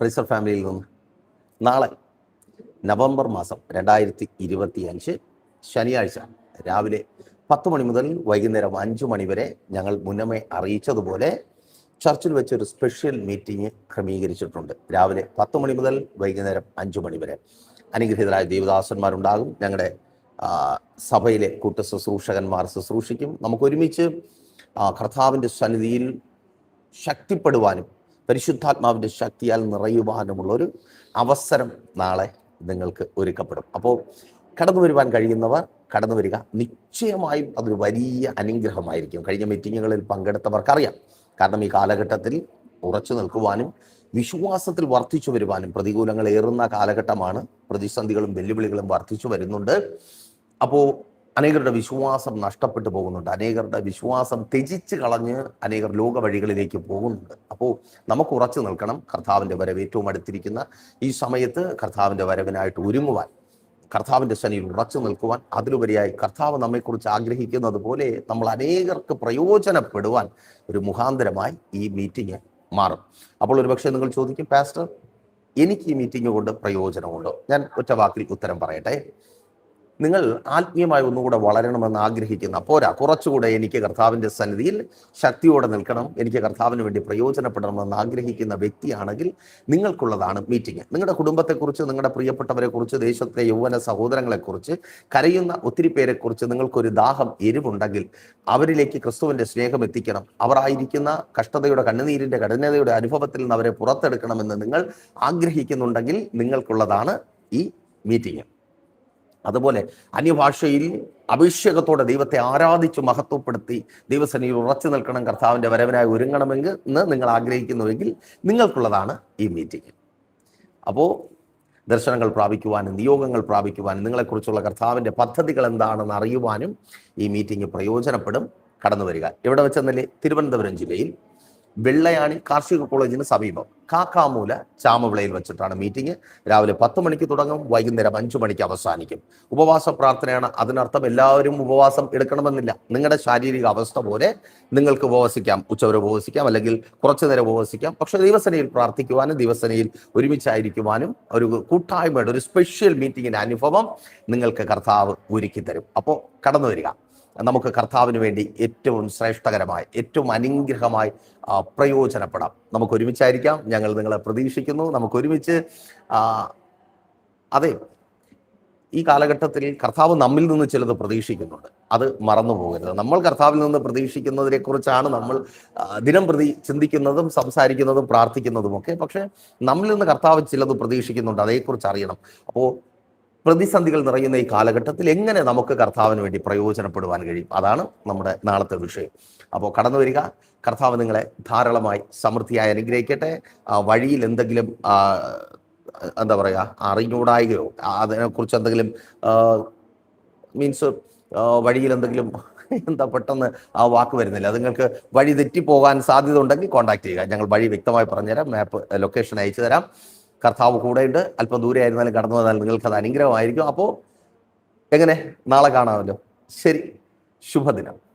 പ്രിസർ ഫാമിലിയിൽ നിന്ന് നാളെ നവംബർ മാസം രണ്ടായിരത്തി ഇരുപത്തി അഞ്ച് ശനിയാഴ്ച രാവിലെ പത്ത് മണി മുതൽ വൈകുന്നേരം അഞ്ച് മണി വരെ ഞങ്ങൾ മുന്നമേ അറിയിച്ചതുപോലെ ചർച്ചിൽ വെച്ചൊരു സ്പെഷ്യൽ മീറ്റിംഗ് ക്രമീകരിച്ചിട്ടുണ്ട്. രാവിലെ പത്ത് മണി മുതൽ വൈകുന്നേരം അഞ്ച് മണി വരെ. അനുഗ്രഹീതരായ ദേവദാസന്മാരുണ്ടാകും. ഞങ്ങളുടെ സഭയിലെ കൂട്ട ശുശ്രൂഷകന്മാർ ശുശ്രൂഷിക്കും. നമുക്ക് ഒരുമിച്ച് കർത്താവിന്റെ സന്നിധിയിൽ ശക്തിപ്പെടുവാനും പരിശുദ്ധാത്മാവിന്റെ ശക്തിയാൽ നിറയുവാനുമുള്ള ഒരു അവസരം നാളെ നിങ്ങൾക്ക് ഒരുക്കപ്പെടും. അപ്പോൾ കടന്നു വരുവാൻ കഴിയുന്നവർ കടന്നു വരിക. നിശ്ചയമായും അതൊരു വലിയ അനുഗ്രഹമായിരിക്കും. കഴിഞ്ഞ മീറ്റിങ്ങുകളിൽ പങ്കെടുത്തവർക്കറിയാം. കാരണം ഈ കാലഘട്ടത്തിൽ ഉറച്ചു നിൽക്കുവാനും വിശ്വാസത്തിൽ വർദ്ധിച്ചു വരുവാനും പ്രതികൂലങ്ങൾ ഏറുന്ന കാലഘട്ടമാണ്. പ്രതിസന്ധികളും വെല്ലുവിളികളും വർദ്ധിച്ചു വരുന്നുണ്ട്. അപ്പോൾ അനേകരുടെ വിശ്വാസം നഷ്ടപ്പെട്ടു പോകുന്നുണ്ട്. അനേകരുടെ വിശ്വാസം ത്യജിച്ച് കളഞ്ഞ് അനേകർ ലോക വഴികളിലേക്ക് പോകുന്നുണ്ട്. അപ്പോൾ നമുക്ക് ഉറച്ചു നിൽക്കണം കർത്താവിന്റെ വരവ് ഏറ്റവും അടുത്തിരിക്കുന്ന ഈ സമയത്ത് കർത്താവിന്റെ വരവിനായിട്ട് ഒരുങ്ങുവാൻ കർത്താവിന്റെ ശനിയിൽ ഉറച്ചു നിൽക്കുവാൻ അതിലുപരിയായി കർത്താവ് നമ്മെക്കുറിച്ച് ആഗ്രഹിക്കുന്നത് പോലെ നമ്മൾ അനേകർക്ക് പ്രയോജനപ്പെടുവാൻ ഒരു മുഖാന്തരമായി ഈ മീറ്റിംഗ് മാറും. അപ്പോൾ ഒരുപക്ഷെ നിങ്ങൾ ചോദിക്കും പാസ്റ്റർ എനിക്ക് ഈ മീറ്റിംഗ് കൊണ്ട് പ്രയോജനമുണ്ടോ? ഞാൻ ഒറ്റ വാക്കിൽ ഉത്തരം പറയട്ടെ. നിങ്ങൾ ആത്മീയമായി ഒന്നുകൂടെ വളരണമെന്ന് ആഗ്രഹിക്കുന്ന പോരാ കുറച്ചുകൂടെ എനിക്ക് കർത്താവിന്റെ സന്നിധിയിൽ ശക്തിയോടെ നിൽക്കണം എനിക്ക് കർത്താവിന് വേണ്ടി പ്രയോജനപ്പെടണമെന്ന് ആഗ്രഹിക്കുന്ന വ്യക്തിയാണെങ്കിൽ നിങ്ങൾക്കുള്ളതാണ് മീറ്റിംഗ്. നിങ്ങളുടെ കുടുംബത്തെക്കുറിച്ച് നിങ്ങളുടെ പ്രിയപ്പെട്ടവരെക്കുറിച്ച് ദേശത്തെ യൗവന സഹോദരങ്ങളെക്കുറിച്ച് കരയുന്ന ഒത്തിരി പേരെക്കുറിച്ച് നിങ്ങൾക്കൊരു ദാഹം എരിവുണ്ടെങ്കിൽ അവരിലേക്ക് ക്രിസ്തുവിന്റെ സ്നേഹം എത്തിക്കണം. അവർ ആയിരിക്കുന്ന കഷ്ടതയുടെ കണ്ണുനീരിന്റെ കഠിനതയുടെ അനുഭവത്തിൽ നിന്ന് അവരെ പുറത്തെടുക്കണമെന്ന് നിങ്ങൾ ആഗ്രഹിക്കുന്നുണ്ടെങ്കിൽ നിങ്ങൾക്കുള്ളതാണ് ഈ മീറ്റിംഗ്. അതുപോലെ അന്യഭാഷയിൽ അഭിഷേകത്തോടെ ദൈവത്തെ ആരാധിച്ച് മഹത്വപ്പെടുത്തി ദൈവസേനയിൽ ഉറച്ചു നിൽക്കണം കർത്താവിന്റെ വരവിനായി ഒരുങ്ങണമെങ്കിൽ എന്ന് നിങ്ങൾ ആഗ്രഹിക്കുന്നുവെങ്കിൽ നിങ്ങൾക്കുള്ളതാണ് ഈ മീറ്റിംഗ് അപ്പോൾ ദർശനങ്ങൾ പ്രാപിക്കുവാനും നിയോഗങ്ങൾ പ്രാപിക്കുവാനും നിങ്ങളെക്കുറിച്ചുള്ള കർത്താവിന്റെ പദ്ധതികൾ എന്താണെന്ന് അറിയുവാനും ഈ മീറ്റിംഗ് പ്രയോജനപ്പെടും. കടന്നു വരിക ഇവിടെ വെച്ചെന്നല്ലേ? തിരുവനന്തപുരം ജില്ലയിൽ. വെള്ളയാണി കാർഷിക കോളേജിന് സമീപം. കാക്കാമൂല ചാമവിളയിൽ വെച്ചിട്ടാണ് മീറ്റിംഗ്. രാവിലെ പത്ത് മണിക്ക് തുടങ്ങും വൈകുന്നേരം അഞ്ചു മണിക്ക് അവസാനിക്കും. ഉപവാസ പ്രാർത്ഥനയാണ്. അതിനർത്ഥം എല്ലാവരും ഉപവാസം എടുക്കണമെന്നില്ല. നിങ്ങളുടെ ശാരീരിക അവസ്ഥ പോലെ നിങ്ങൾക്ക് ഉപവസിക്കാം. ഉച്ചവരെ ഉപവസിക്കാം അല്ലെങ്കിൽ കുറച്ചു നേരം ഉപവസിക്കാം. പക്ഷേ ദിവസനയിൽ പ്രാർത്ഥിക്കുവാനും ദിവസനയിൽ ഒരുമിച്ചായിരിക്കുവാനും ഒരു കൂട്ടായ്മയുടെ ഒരു സ്പെഷ്യൽ മീറ്റിങ്ങിന്റെ അനുഭവം നിങ്ങൾക്ക് കർത്താവ് ഒരുക്കി തരും അപ്പോൾ കടന്നു വരിക. നമുക്ക് കർത്താവിന് വേണ്ടി ഏറ്റവും ശ്രേഷ്ഠകരമായി ഏറ്റവും അനുഗ്രഹമായി പ്രയോജനപ്പെടാം. നമുക്ക് ഒരുമിച്ചായിരിക്കാം. ഞങ്ങൾ നിങ്ങളെ പ്രതീക്ഷിക്കുന്നു. നമുക്ക് ഒരുമിച്ച് അതെ ഈ കാലഘട്ടത്തിൽ കർത്താവ് നമ്മിൽ നിന്ന് ചിലത് പ്രതീക്ഷിക്കുന്നുണ്ട്. അത് മറന്നു പോകരുത്. നമ്മൾ കർത്താവിൽ നിന്ന് പ്രതീക്ഷിക്കുന്നതിനെ കുറിച്ചാണ് നമ്മൾ ദിനം പ്രതി ചിന്തിക്കുന്നതും സംസാരിക്കുന്നതും പ്രാർത്ഥിക്കുന്നതും ഒക്കെ പക്ഷേ നമ്മിൽ നിന്ന് കർത്താവ് ചിലത് പ്രതീക്ഷിക്കുന്നുണ്ട്. അതേക്കുറിച്ച് അറിയണം. അപ്പോൾ പ്രതിസന്ധികൾ നിറയുന്ന ഈ കാലഘട്ടത്തിൽ എങ്ങനെ നമുക്ക് കർത്താവിന് വേണ്ടി പ്രയോജനപ്പെടുവാൻ കഴിയും? അതാണ് നമ്മുടെ നാളത്തെ വിഷയം. അപ്പോൾ കടന്നു വരിക. കർത്താവ് നിങ്ങളെ ധാരാളമായി സമൃദ്ധിയായി അനുഗ്രഹിക്കട്ടെ. വഴിയിൽ എന്തെങ്കിലും എന്താ പറയുക അറിഞ്ഞൂടായികയോ അതിനെക്കുറിച്ച് എന്തെങ്കിലും മീൻസ് വഴിയിൽ എന്തെങ്കിലും എന്താ പെട്ടെന്ന് ആ വാക്ക് വരുന്നില്ല. അത് നിങ്ങൾക്ക് വഴി തെറ്റിപ്പോകാൻ സാധ്യത ഉണ്ടെങ്കിൽ കോൺടാക്ട് ചെയ്യുക. ഞങ്ങൾ വഴി വ്യക്തമായി പറഞ്ഞുതരാം. മാപ്പ് ലൊക്കേഷൻ അയച്ചു തരാം കർത്താവ് കൂടെയുണ്ട്. അല്പം ദൂരെ ആയിരുന്നാലും കടന്നു വന്നാൽ നിങ്ങൾക്ക് അത് അനുഗ്രഹമായിരിക്കും. അപ്പോൾ എങ്ങനെ? നാളെ കാണാമല്ലോ. ശരി. ശുഭദിനം.